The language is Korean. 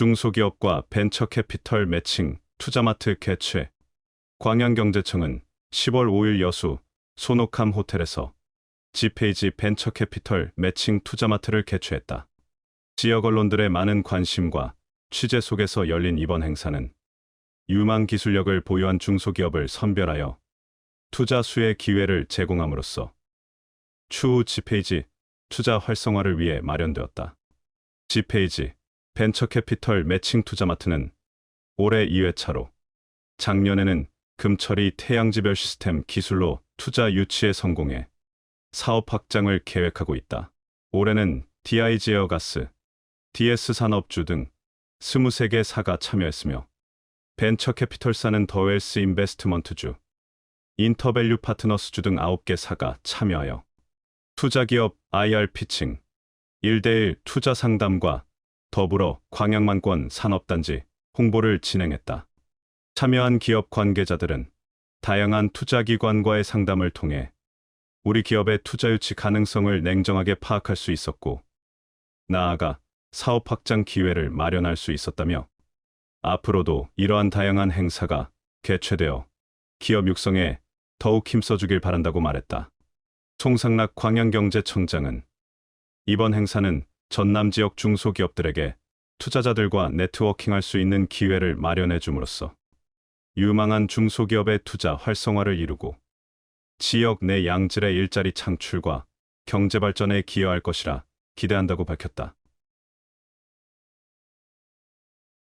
중소기업과 벤처캐피털 매칭 투자마트 개최 광양경제청은 10월 5일 여수 소노캄 호텔에서 지페이지 벤처캐피털 매칭 투자마트를 개최했다. 지역 언론들의 많은 관심과 취재 속에서 열린 이번 행사는 유망 기술력을 보유한 중소기업을 선별하여 투자 수의 기회를 제공함으로써 추후 지페이지 투자 활성화를 위해 마련되었다. 지페이지 벤처캐피털 매칭 투자마트는 올해 2회차로 작년에는 금처리 태양지별 시스템 기술로 투자 유치에 성공해 사업 확장을 계획하고 있다. 올해는 DI 제어가스, DS 산업주 등 23개 사가 참여했으며 벤처캐피털사는 더웰스 인베스트먼트주, 인터밸류 파트너스주 등 9개 사가 참여하여 투자기업 IR 피칭, 1대1 투자 상담과 더불어 광양만권 산업단지 홍보를 진행했다. 참여한 기업 관계자들은 다양한 투자기관과의 상담을 통해 우리 기업의 투자 유치 가능성을 냉정하게 파악할 수 있었고, 나아가 사업 확장 기회를 마련할 수 있었다며, 앞으로도 이러한 다양한 행사가 개최되어 기업 육성에 더욱 힘써주길 바란다고 말했다. 송상락 광양경제청장은 이번 행사는 전남 지역 중소기업들에게 투자자들과 네트워킹할 수 있는 기회를 마련해 줌으로써 유망한 중소기업의 투자 활성화를 이루고 지역 내 양질의 일자리 창출과 경제 발전에 기여할 것이라 기대한다고 밝혔다.